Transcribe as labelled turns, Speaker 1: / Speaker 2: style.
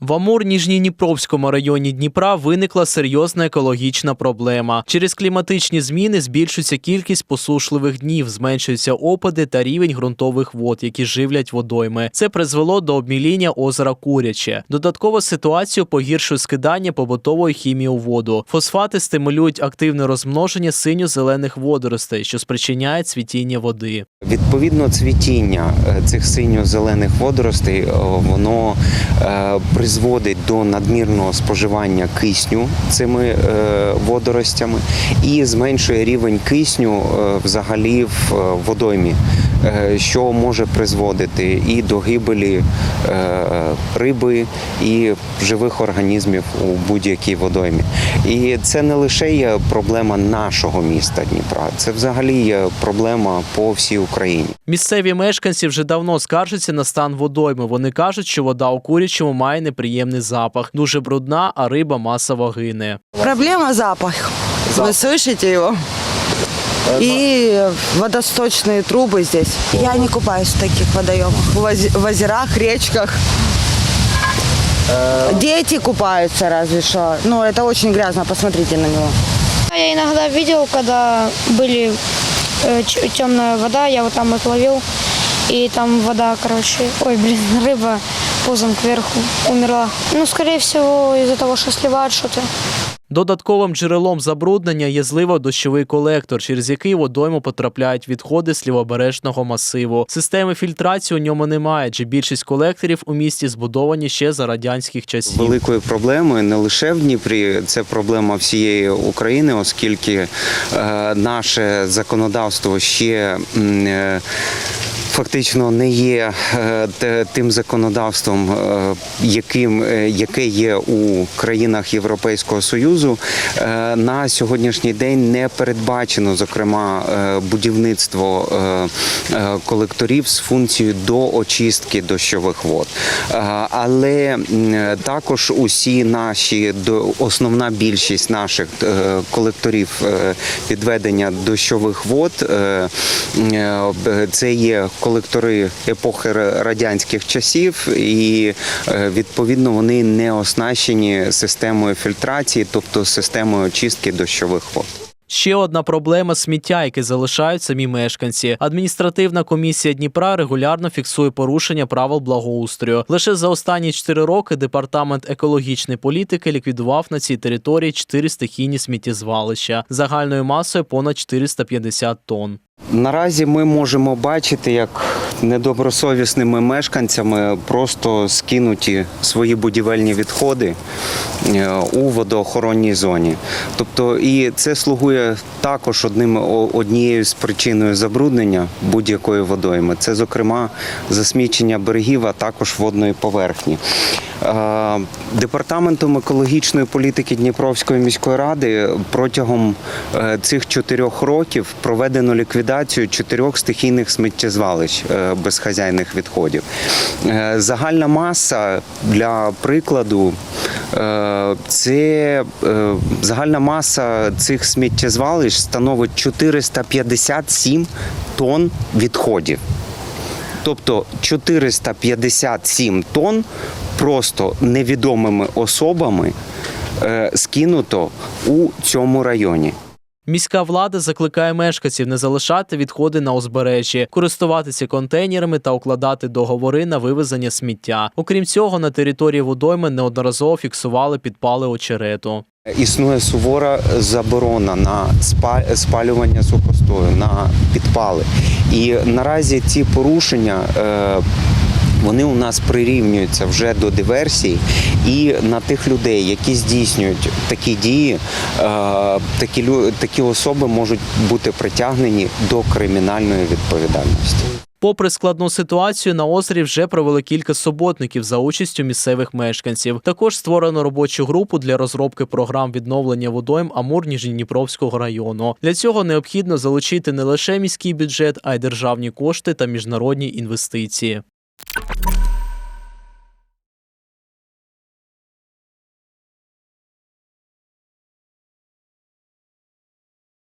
Speaker 1: В Амур-Ніжньодніпровському районі Дніпра виникла серйозна екологічна проблема. Через кліматичні зміни збільшується кількість посушливих днів, зменшуються опади та рівень ґрунтових вод, які живлять водойми. Це призвело до обміління озера Куряче. Додатково ситуацію погіршує скидання побутової хімії у воду. Фосфати стимулюють активне розмноження синьо-зелених водоростей, що спричиняє цвітіння води.
Speaker 2: Відповідно, цвітіння е, цих синьо-зелених водоростей е, воно е, призводить до надмірного споживання кисню цими е, водоростями і зменшує рівень кисню е, взагалі в е, водоймі, що може призводити і до гибелі е, риби і живих організмів у будь-якій водоймі. І це не лише є проблема нашого міста Дніпра, це взагалі є проблема по всій Україні.
Speaker 1: Місцеві мешканці вже давно скаржаться на стан водойми. Вони кажуть, що вода у курячому має неприємний запах, дуже брудна, а риба масово гине.
Speaker 3: Проблема запах. Вы слышите его? И водосточные трубы здесь. Я не купаюсь в таких водоемах. В оз- в озерах, речках. Дети купаются разве что. Ну, это очень грязно, посмотрите на него.
Speaker 4: Я иногда видел, когда были темная вода, я вот там их ловил, и там вода, короче, ой, блин, рыба пузом кверху умерла. Ну, скорее всего, из-за того, что сливают что-то.
Speaker 1: Додатковим джерелом забруднення є зливо-дощовий колектор, через який водойму потрапляють відходи з лівобережного масиву. Системи фільтрації у ньому немає, адже більшість колекторів у місті збудовані ще за радянських часів.
Speaker 2: Великою проблемою не лише в Дніпрі, це проблема всієї України, оскільки е, наше законодавство ще. е, Фактично не є е, тим законодавством, е, яким е, яке є у країнах Європейського союзу. На сьогоднішній день не передбачено, зокрема, будівництво колекторів з функцією до очистки дощових вод. Але також усі наші основна більшість наших колекторів підведення дощових вод це є колектори епохи радянських часів, і е, відповідно вони не оснащені системою фільтрації, тобто системою очистки дощових вод.
Speaker 1: Ще одна проблема сміття, яке залишають самі мешканці. Адміністративна комісія Дніпра регулярно фіксує порушення правил благоустрою. Лише за останні 4 роки департамент екологічної політики ліквідував на цій території 4 стихійні сміттєзвалища загальною масою понад 450 тонн.
Speaker 2: Наразі ми можемо бачити, як недобросовісними мешканцями просто скинуті свої будівельні відходи е, у водоохоронній зоні. Тобто, і це слугує також одним однією з причиною забруднення будь-якої водойми. Це, зокрема, засмічення берегів, а також водної поверхні. Е, Департаментом екологічної політики Дніпровської міської ради протягом е, цих чотирьох років проведено ліквідацію чотирьох стихійних сміттєзвалищ безхазяйних відходів. Е, Загальна маса для прикладу. е, Це е, загальна маса цих сміттєзвалищ становить 457 тонн відходів. Тобто 457 тонн просто невідомими особами скинуто у цьому районі.
Speaker 1: Міська влада закликає мешканців не залишати відходи на узбережжі, користуватися контейнерами та укладати договори на вивезення сміття. Окрім цього, на території водойми неодноразово фіксували підпали очерету.
Speaker 2: Існує сувора заборона на спа- спалювання сухостою, на підпали. І наразі ці порушення. Вони у нас прирівнюються вже до диверсій, і на тих людей, які здійснюють такі дії, е, такі, такі особи можуть бути притягнені до кримінальної відповідальності.
Speaker 1: Попри складну ситуацію, на озері вже провели кілька суботників за участю місцевих мешканців. Також створено робочу групу для розробки програм відновлення водойм Амур-Ніжньодніпровського району. Для цього необхідно залучити не лише міський бюджет, а й державні кошти та міжнародні інвестиції.